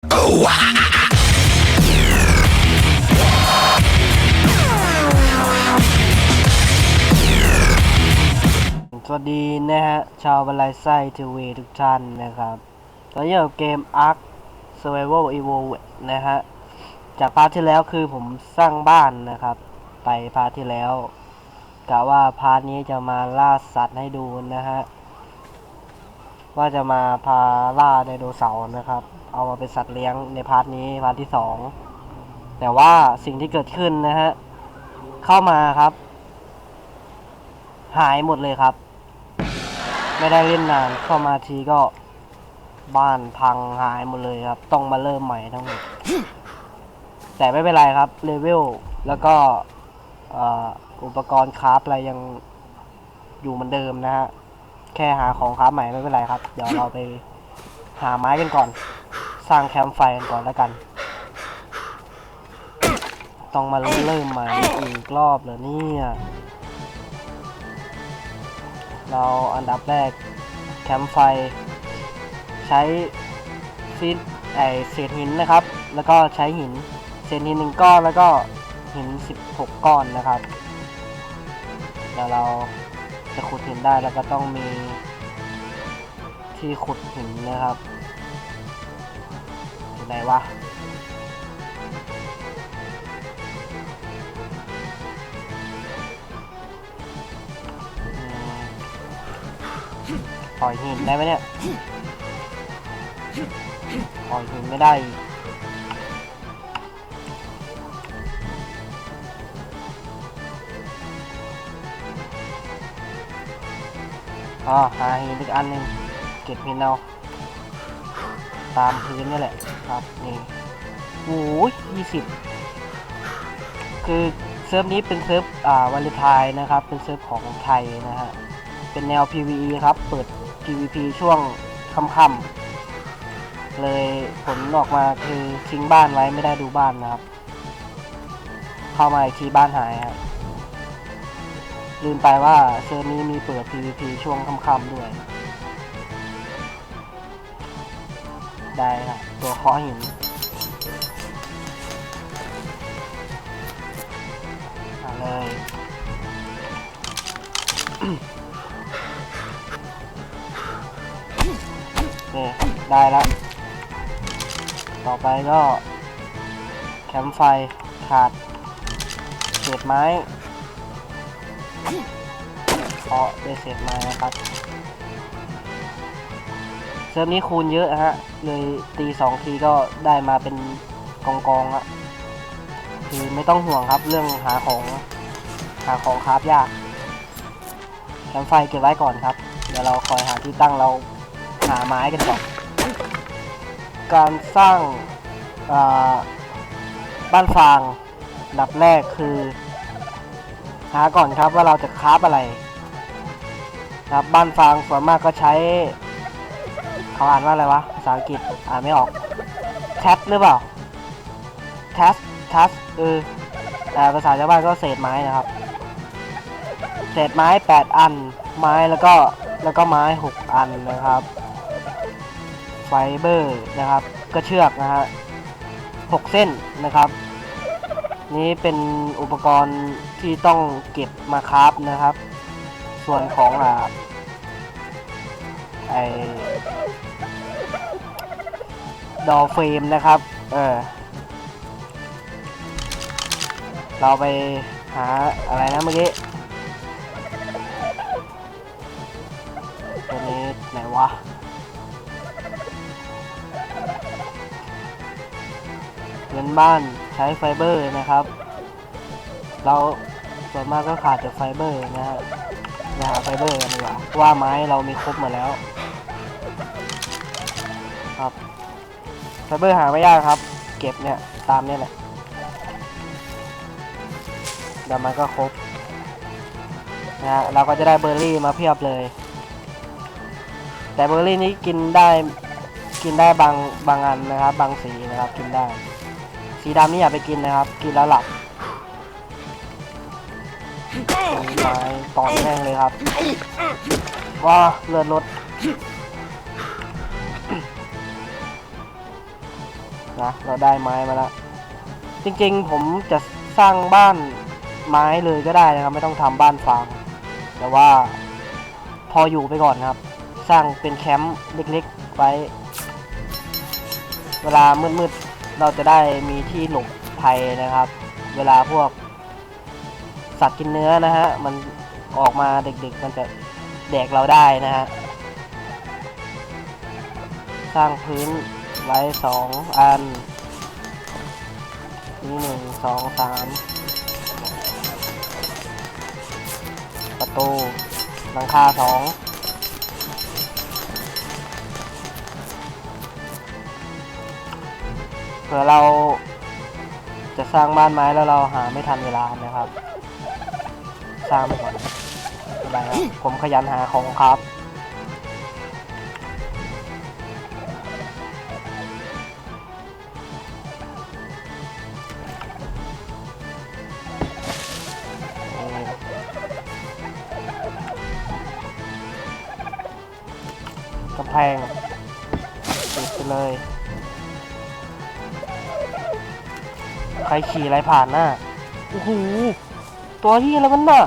สวัสดีนะฮะ ชาวบรรลัยไส้ทีวีทุกท่านนะครับ ตอนนี้อยู่กับเกม Ark Survival Evo นะฮะ จากพาร์ทที่แล้วคือผมสร้างบ้านนะครับ ไปพาร์ทที่แล้วกะว่าพาร์ทนี้จะมาล่าสัตว์ให้ดูนะฮะ ว่าจะมาพาล่าไดโนเสาร์นะครับ เอามาเป็นสัตว์เลี้ยงในพาร์ทนี้พาร์ทที่สองแต่ว่าสิ่งที่เกิดขึ้นนะฮะเข้ามาครับ หายหมดเลยครับ ไม่ได้เล่นนานเข้ามาทีก็บ้านพังหายหมดเลยครับ ต้องมาเริ่มใหม่ทั้งหมดแต่ไม่เป็นไรครับเลเวลแล้วก็อุปกรณ์คราฟอะไรยังอยู่เหมือนเดิมนะฮะ แค่หาของคราฟใหม่ไม่เป็นไรครับ เดี๋ยวเราไปหาไม้กันก่อน สร้างแคมป์ไฟกันก่อนแล้วกัน ต้องมาเริ่มใหม่อีกรอบเหรอเนี่ย เราอันดับแรกแคมป์ไฟ ใช้ฟีดไอเศษหินนะครับ แล้วก็ใช้หินเศษหินหนึ่งก้อนแล้วก็หิน 16 ก้อนนะครับแล้วเราจะขุดหินได้แล้วก็ต้องมีที่ขุดหินนะครับ ไหนวะปล่อยหินได้ไหมเนี่ยปล่อยหินไม่ได้กอ๋อหาหินอีกอันหนึ่งเก็บหินเอา ตามพื้นนี่แหละครับนี่โอ้ยยี่สิบคือเซิร์ฟนี้เป็นเซิร์ฟอ่าวาเลนไทน์นะครับ เป็นเซิร์ฟของไทยนะฮะเป็นแนว PVE ครับ เปิด PVP ช่วงค่ำๆเลยผลออกมาคือทิ้งบ้านไว้ไม่ได้ดูบ้านนะครับ เข้ามาอีกทีบ้านหายครับลืมไปว่าเซิร์ฟนี้มีเปิด PVP ช่วงค่ำๆด้วย ได้ครับตัวเคาะหินมาเลยนี่ได้แล้ว ต่อไปก็ แคมป์ไฟขาดเศษไม้เพาะด้วยเศษไม้นะครับ เซิร์ฟนี้คูณเยอะฮะ เลยตีสองทีก็ได้มาเป็นกองกองอะคือไม่ต้องห่วงครับเรื่องหาของ หาของคราฟยากแคมไฟเก็บไว้ก่อนครับ เดี๋ยวเราคอยหาที่ตั้งเราหาไม้กันก่อน การสร้างบ้านฟางดับแรกคือ หาก่อนครับว่าเราจะคราฟอะไร ครับบ้านฟางส่วนมากก็ใช้ เขาอ่านว่าอะไรวะ ภาษาอังกฤษ อ่านไม่ออกแคทหรือเปล่าแคสแคสเออแต่ภาษาชาวบ้านก็เศษไม้นะครับ เศษไม้ 8 อัน ไม้แล้วก็แล้วก็ไม้ 6 อันนะครับ ไฟเบอร์นะครับ ก็เชือกนะฮะ6เส้นนะครับ นี้เป็นอุปกรณ์ที่ต้องเก็บมาคราฟนะครับ ส่วนของอ่า ไอดอเฟรมนะครับ เออ เราไปหาอะไรนะเมื่อกี้ตัวนี้ไหนวะเงินบ้านใช้ไฟเบอร์นะครับ เราส่วนมากก็ขาดจากไฟเบอร์นะฮะหาไฟเบอร์กันดีกว่าว่าไม้เรามีครบหมดแล้ว ไฟเบอร์หาไม่ยากครับ เก็บเนี่ย ตามเนี่ยแหละเดี๋ยวมันก็ครบนะฮะเราก็จะได้เบอร์รี่มาเพียบเลย แต่เบอร์รี่นี้กินได้กินได้บางบางอันนะครับ บางสีนะครับกินได้ สีดำนี่อย่าไปกินนะครับ กินแล้วหลับมีไม้ตอนแห้งเลยครับว้าเลือดลด นะเราได้ไม้มาแล้วจริงๆผมจะสร้างบ้านไม้เลยก็ได้นะครับ ไม่ต้องทำบ้านฟางแต่ว่าพออยู่ไปก่อนนะครับ สร้างเป็นแคมป์เล็กๆไว้ เวลามืดๆเราจะได้มีที่หลบภัยนะครับ เวลาพวกสัตว์กินเนื้อนะฮะมันออกมาเด็กๆ มันจะแดกเราได้นะฮะ สร้างพื้น ไว้สองอัน นี่หนึ่งสองสามประตูหลังคาสองเผื่อเราจะสร้างบ้านไม้แล้วเราหาไม่ทันเวลานะครับ สร้างไปก่อนไม่เป็นไรครับผมขยันหาของครับ ขี่อะไรผ่านหน้าโอ้โหตัวที่อะไรมันน่ะ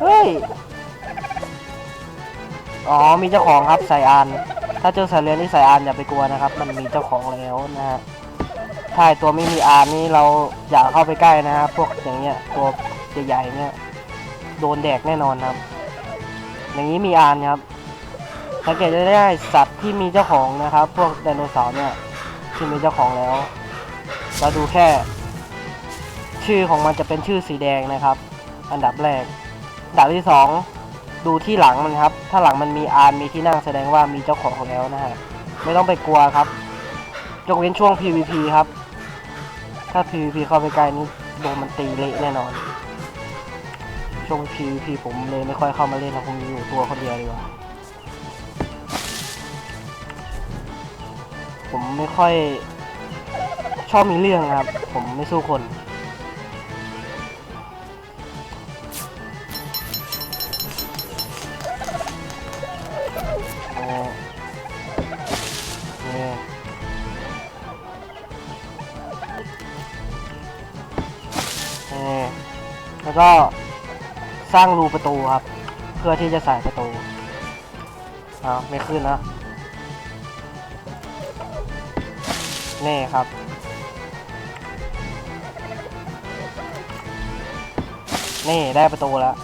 เฮ้ยอ๋อมีเจ้าของครับสายอาน ถ้าเจอสายเรือนที่สายอานอย่าไปกลัวนะครับ มันมีเจ้าของแล้วนะฮะถ้าไอตัวไม่มีอานนี่เราอย่าเข้าไปใกล้นะครับพวกอย่างเงี้ยตัวใหญ่ๆเนี่ยโดนแดกแน่นอนครับ อย่างนี้มีอานครับสังเกตได้ได้สัตว์ที่มีเจ้าของนะครับ พวกไดโนเสาร์เนี่ยที่มีเจ้าของแล้ว เราดูแค่ ชื่อของมันจะเป็นชื่อสีแดงนะครับ อันดับแรกอันดับที่สองดูที่หลังมันครับ ถ้าหลังมันมีอานมีที่นั่งแสดงว่ามีเจ้าของแล้วนะฮะไม่ต้องไปกลัวครับยกเว้นช่วง PVP ครับ ถ้า PVP เข้าไปใกล้นี่โดนมันตีเละแน่นอน ช่วง PVP ผมเลยไม่ค่อยเข้ามาเล่นนะผมอยู่ตัวคนเดียวดีกว่าผมไม่ค่อย อบมีเรื่องครับ ผมไม่สู้คนเออนี่นี่แล้วก็สร้างรูประตูครับ เพื่อที่จะใส่ประตูอ้าวไม่ขึ้นนะนี่ครับ นี่ได้ประตูแล้ว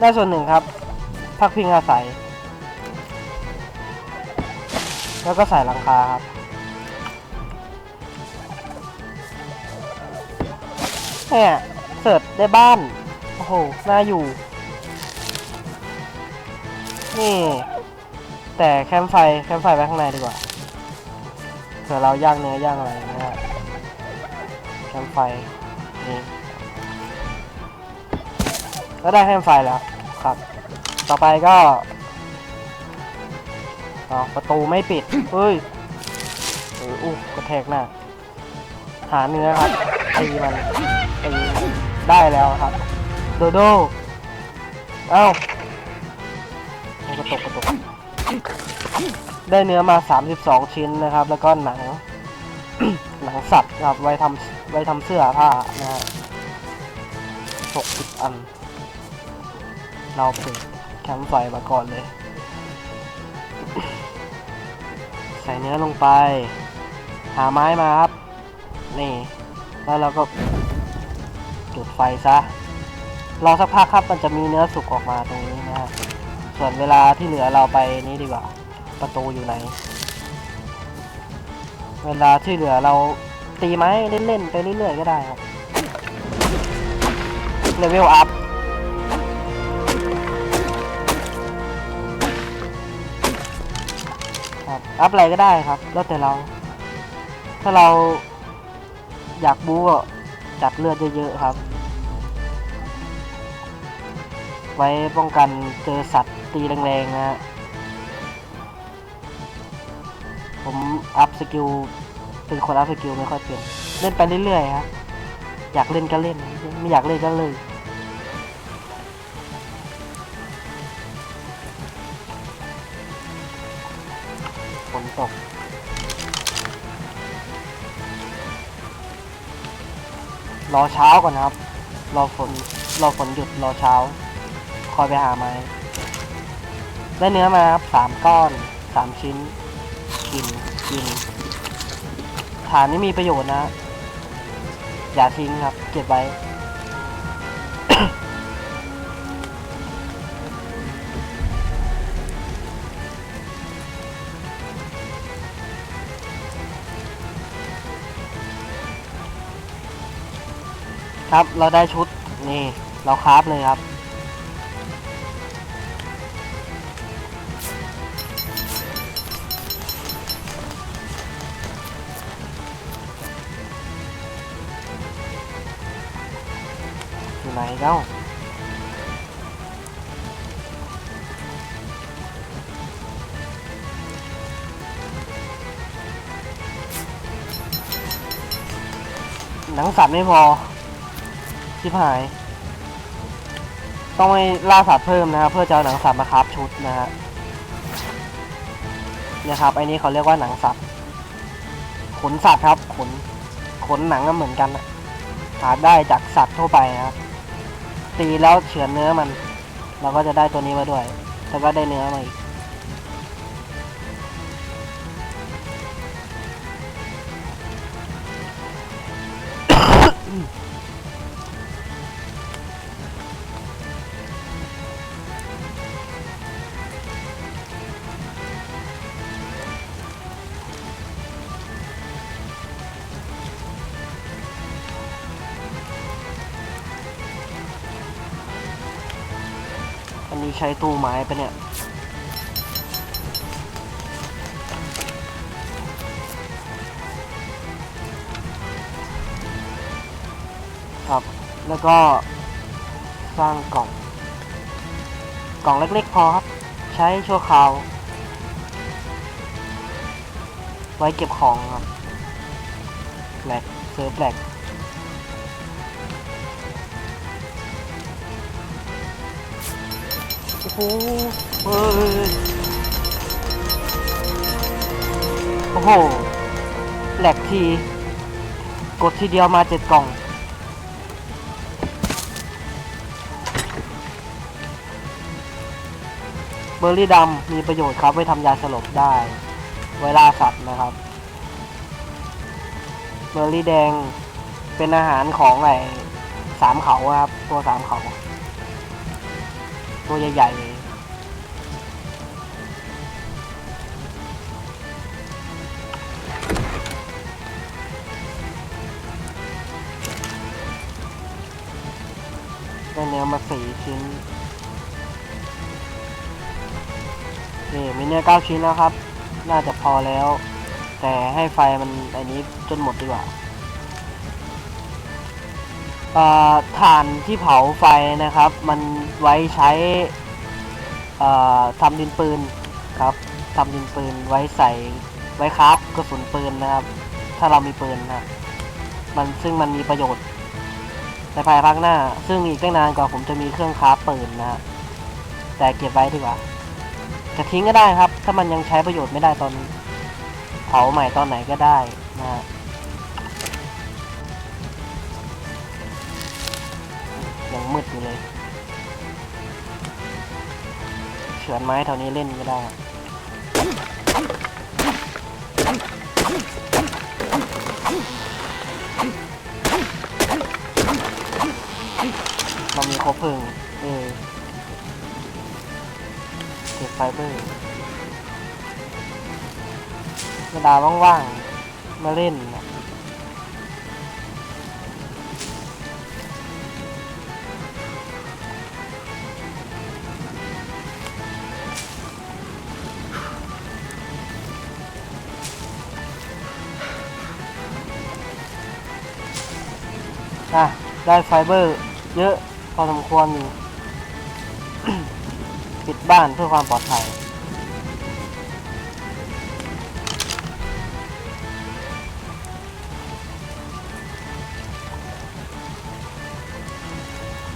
ได้ส่วนหนึ่งครับ พักพิงอาศัย แล้วก็ใส่หลังคาครับเนี่ยเสิร์ชได้บ้าน โอ้โห น่าอยู่ นี่ แต่แคมไฟ แคมไฟไว้ข้างในดีกว่าเผื่อเราย่างเนื้อย่างอะไรนะครับแคมไฟ นี่ ก็ได้แคมไฟแล้วครับ ต่อไปก็อ๋อประตูไม่ปิดเฮ้ยเอออู้กระแทกหน้า หาเนื้อครับตีมันตีได้แล้วครับ โดโดเอ้ามันกระตกกระตกได้เนื้อมา 32 ชิ้นนะครับ แล้วก็หนัง หนังสัตว์ครับไว้ทำไว้ทำเสื้อผ้านะฮะ60 อัน เราไปถึงแคมไฟมาก่อนเลย ใส่เนื้อลงไป หาไม้มาครับ นี่ แล้วเราก็จุดไฟซะ รอสักพักครับมันจะมีเนื้อสุกออกมาตรงนี้นะฮะส่วนเวลาที่เหลือเราไปนี้ดีกว่า ประตูอยู่ไหน เวลาที่เหลือเราตีไม้เล่นๆไปเรื่อยๆก็ได้ครับเลเวลอัพ ครับอัพอะไรก็ได้ครับ แล้วแต่เรา ถ้าเราอยากบู๊ก็จัดเลือดเยอะๆครับ ไว้ป้องกันเจอสัตว์ตีแรงๆนะฮะผมอัพสกิลเป็นคนอัพสกิลไม่ค่อยเป็นเล่นไปเรื่อยๆครับอยากเล่นก็เล่น ไม่อยากเล่นก็เลย อเช้าก่อนนะครับ รอฝน รอฝนหยุด รอเช้า คอยไปหาไม้ ได้เนื้อมาครับสามก้อน สามชิ้น กิน กิน ฐานนี่มีประโยชน์นะ อย่าทิ้งครับ เก็บไว้ ครับ เราได้ชุดนี่ เราคราฟเลยครับอยู่ไหนเล่าหนังสัตว์ไม่พอ ชิบหาย ต้องไปล่าสัตว์เพิ่มนะครับเพื่อจะเอาหนังสัตว์มาคราฟชุดนะฮะเนี่ยครับไอ้นี้เขาเรียกว่าหนังสัตว์ ขนสัตว์ครับ ขน ขนหนังก็เหมือนกันอะหาได้จากสัตว์ทั่วไปนะครับ ตีแล้วเฉือนเนื้อมัน เราก็จะได้ตัวนี้มาด้วย แล้วก็ได้เนื้อมาอีกอั นนี้ใช้ตู้ไม้ปะเนี่ยครับ แล้วก็สร้างกล่อง กล่องเล็กๆพอครับ ใช้ชั่วคราว ไว้เก็บของครับแหลกเซิร์ฟแหลก โอ้โหเฮ้ยโอ้โหแหลกที กดทีเดียวมาเจ็ดกล่อง เบอร์รี่ดำมีประโยชน์ครับไว้ทำยาสลบได้ไว้ล่าสัตว์นะครับ เบอร์รี่แดงเป็นอาหารของไอ้สามเขาครับ ตัวสามเขา ตัวใหญ่ๆเลยได้เนื้อมาสี่ชิ้นนี่มีเนื้อเก้าชิ้นแล้วครับ น่าจะพอแล้ว แต่ให้ไฟมันอันนี้จนหมดดีกว่าอ่า ถ่านที่เผาไฟนะครับ มันไว้ใช้อ่าทำดินปืนครับทำดินปืนไว้ใส่ไว้คราฟกระสุนปืนนะครับ ถ้าเรามีปืนนะมันซึ่งมันมีประโยชน์ในภายภาคหน้า ซึ่งอีกตั้งนานกว่าผมจะมีเครื่องคราฟปืนนะฮะแต่เก็บไว้ดีกว่าจะทิ้งก็ได้ครับ ถ้ามันยังใช้ประโยชน์ไม่ได้ตอนเผาใหม่ตอนไหนก็ได้นะฮะ มืดอยู่เลยเฉือนไม้แถวนี้เล่นไม่ได้เรามีครบเพลิงเออเก็บไฟเบอร์เวลาว่างๆ มาเล่นนะ ได้ไฟเบอร์ เยอะพอสมควรอยู่ ปิดบ้านเพื่อความปลอดภัย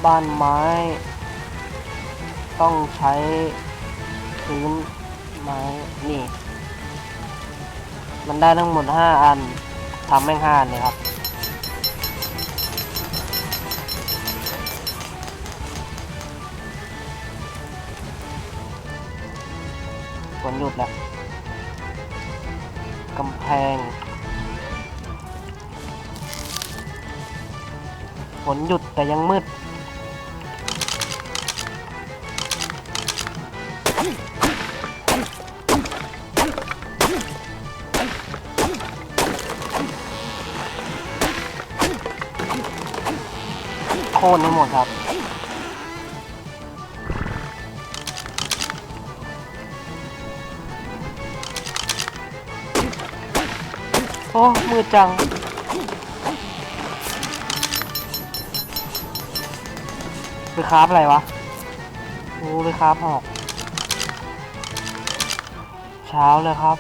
บ้านไม้ ต้องใช้พื้นไม้นี่ มันได้ทั้งหมดห้าอันทำแม่งห้าอันเลยครับ ฝนหยุดแล้วกำแพงฝนหยุดแต่ยังมืด โค่นให้หมดครับ โอ้มืดจัง ไปคราฟอะไรวะโอ้ไปคราฟหอก เช้าเลยครับ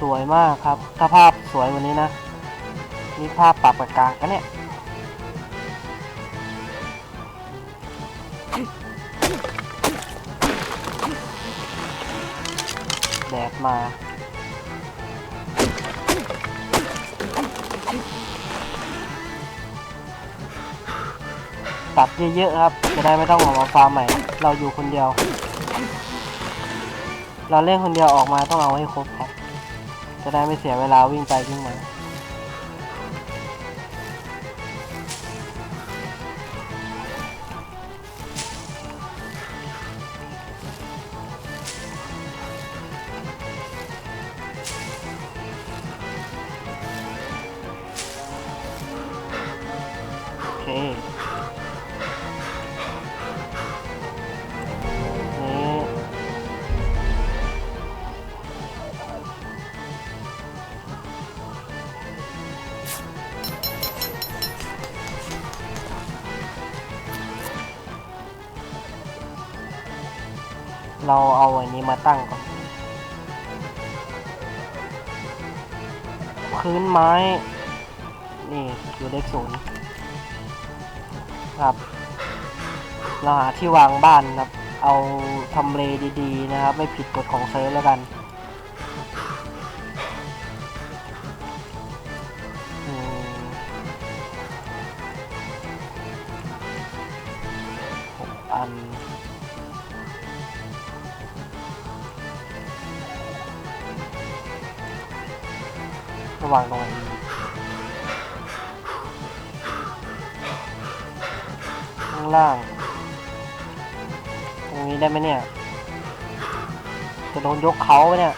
สวยมากครับ ถ้าภาพสวยวันนี้นะ นี่ภาพปรับกลากันเนี่ยแดดมา ตัดเยอะๆครับ จะได้ไม่ต้องออกมาฟาร์มใหม่ เราอยู่คนเดียว เราเล่นคนเดียวออกมาต้องเอาให้ครบครับ จะได้ไม่เสียเวลาวิ่งไปวิ่งมา เราเอาอันนี้มาตั้งก่อน พื้นไม้ นี่คือเลขศูนย์ครับเราหาที่วางบ้านครับ เอาทำเลดีๆนะครับ ไม่ผิดกฎของเซิร์ฟแล้วกัน ยกเขาไหมเนี่ย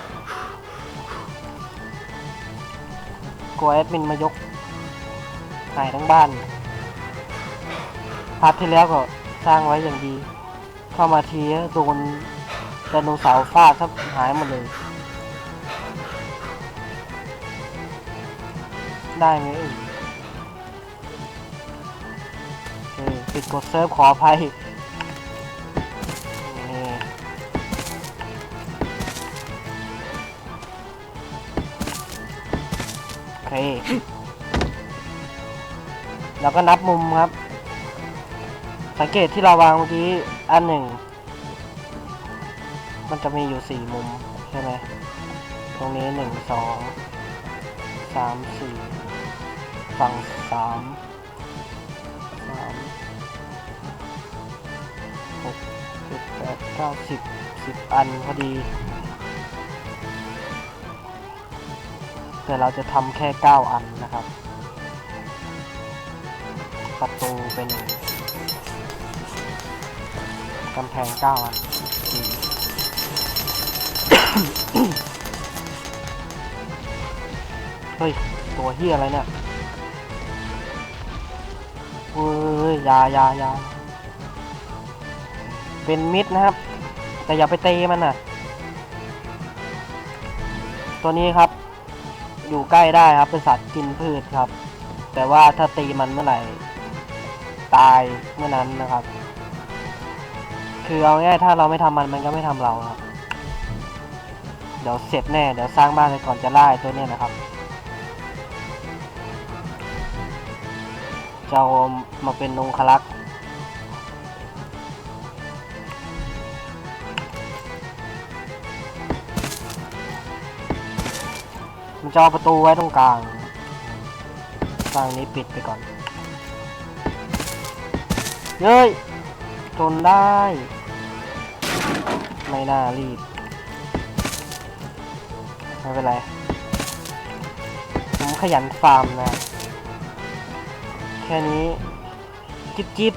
กลัวแอดมินมายกหายทั้งบ้านพาร์ทที่แล้วก็สร้างไว้อย่างดี เข้ามาทีโดนไดโนเสาร์ฟาดทับหายหมดเลย ได้ไหมเอ่ยโอเคปิดกดเซิร์ฟขออภัย โอเคแล้วก็นับมุมครับ สังเกตที่เราวางเมื่อกี้อันหนึ่ง มันจะมีอยู่สี่มุมใช่ไหมตรงนี้หนึ่งสองสามสี่ฝั่งสามสามหกเจ็ดแปดเก้าสิบสิบอันพอดี แต่เราจะทำแค่เก้าอันนะครับ ประตูเป็นหนึ่งกำแพงเก้าอันเฮ้ย ตัวเฮียอะไรเนี่ยเฮ้ยยายายาเป็นมิดนะครับ แต่อย่าไปเตีมันน่ะตัวนี้ครับ อยู่ใกล้ได้ครับเป็นสัตว์กินพืชครับ แต่ว่าถ้าตีมันเมื่อไหร่ ตายเมื่อนั้นนะครับ คือเอาง่ายถ้าเราไม่ทำมันมันก็ไม่ทำเราครับ เดี๋ยวเสร็จแน่เดี๋ยวสร้างบ้านไปก่อนจะไล่ตัวเนี้ยนะครับจะเอามาเป็นองคลักษ์ มันจะเอาประตูไว้ตรงกลางสร้างนี้ปิดไปก่อน เย้ยจนได้ ไม่น่ารีบ ไม่เป็นไร ผมขยันฟาร์มนะ แค่นี้ จิบจิบ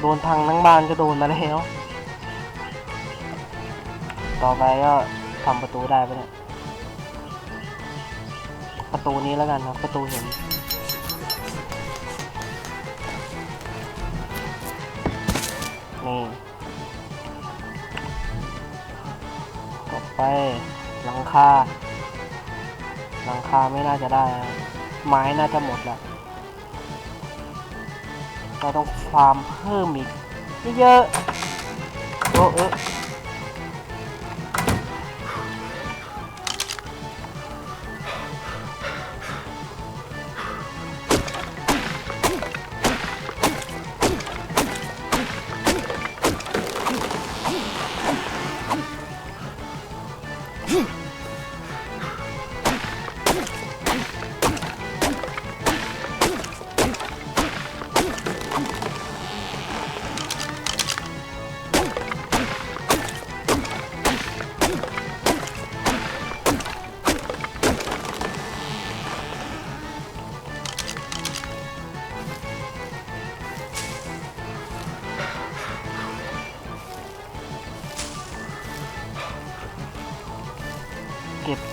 โดนพังทั้งบ้านก็โดนมาแล้ว ต่อไปก็ ทำประตูได้ปะเนี่ย ประตูนี้แล้วกันครับ ประตูเห็น นี่ต่อไปหลังคา หลังคาไม่น่าจะได้ ไม้น่าจะหมดแล้ว เราต้องฟาร์มเพิ่มอีกเยอะๆโอ้เออ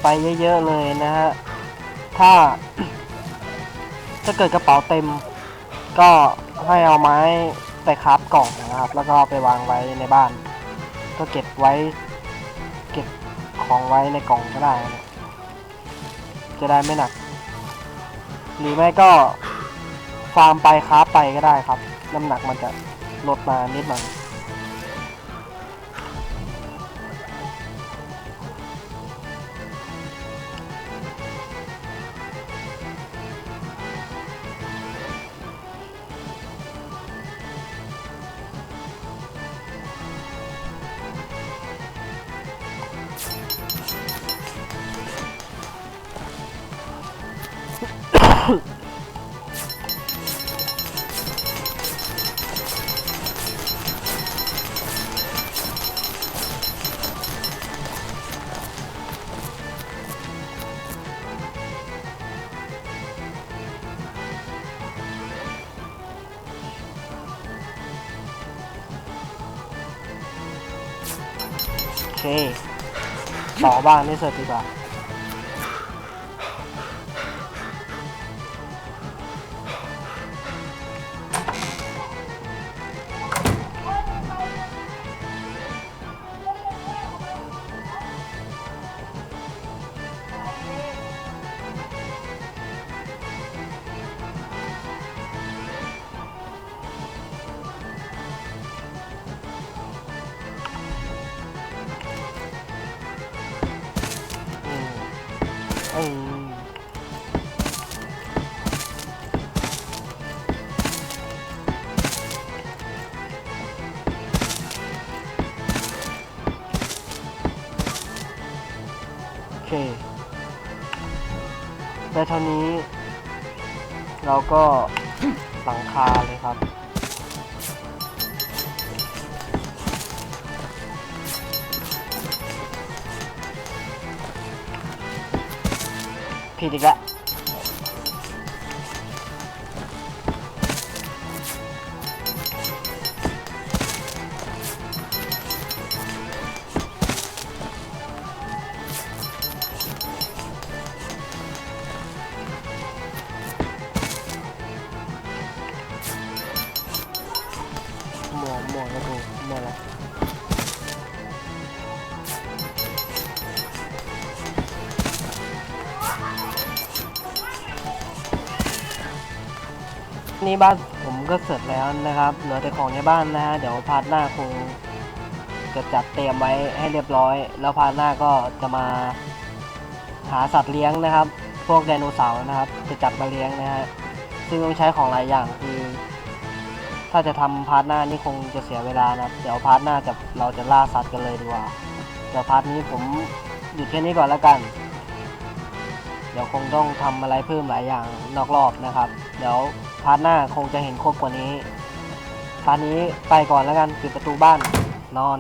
ไปเยอะๆเลยนะฮะ ถ้า ถ้าเกิดกระเป๋าเต็ม ก็ให้เอาไม้ไปคราฟกล่องนะครับ แล้วก็ไปวางไว้ในบ้าน ก็เก็บไว้ เก็บของไว้ในกล่องก็ได้นะจะได้ไม่หนัก หรือไม่ก็ฟาร์มไปคราฟไปก็ได้ครับ น้ำหนักมันจะลดมานิดหน่อย เคต่อบ้านให้เสร็จดีกว่า เคได้เท่านี้ เราก็หลังคาเลยครับ ผิดอีกแล้ว มวแล้วดูหมวแล้วนี่บ้านผมก็เสร็จแล้วนะครับ เหลือแต่ของในบ้านนะฮะ เดี๋ยวพาร์ทหน้าคงจะจัดเตรียมไว้ให้เรียบร้อย แล้วพาร์ทหน้าก็จะมาหาสัตว์เลี้ยงนะครับ พวกไดโนเสาร์นะครับ จะจับมาเลี้ยงนะฮะ ซึ่งต้องใช้ของหลายอย่างคือ ถ้าจะทำพาร์ทหน้านี่คงจะเสียเวลานะเดี๋ยวพาร์ทหน้าจะเราจะล่าสัตว์กันเลยดีกว่าเดี๋ยวพาร์ทนี้ผมหยุดแค่นี้ก่อนแล้วกัน เดี๋ยวคงต้องทำอะไรเพิ่มหลายอย่างนอกรอบนะครับ เดี๋ยวพาร์ทหน้าคงจะเห็นครบกว่านี้พาร์ทนี้ไปก่อนแล้วกันปิดประตูบ้านนอน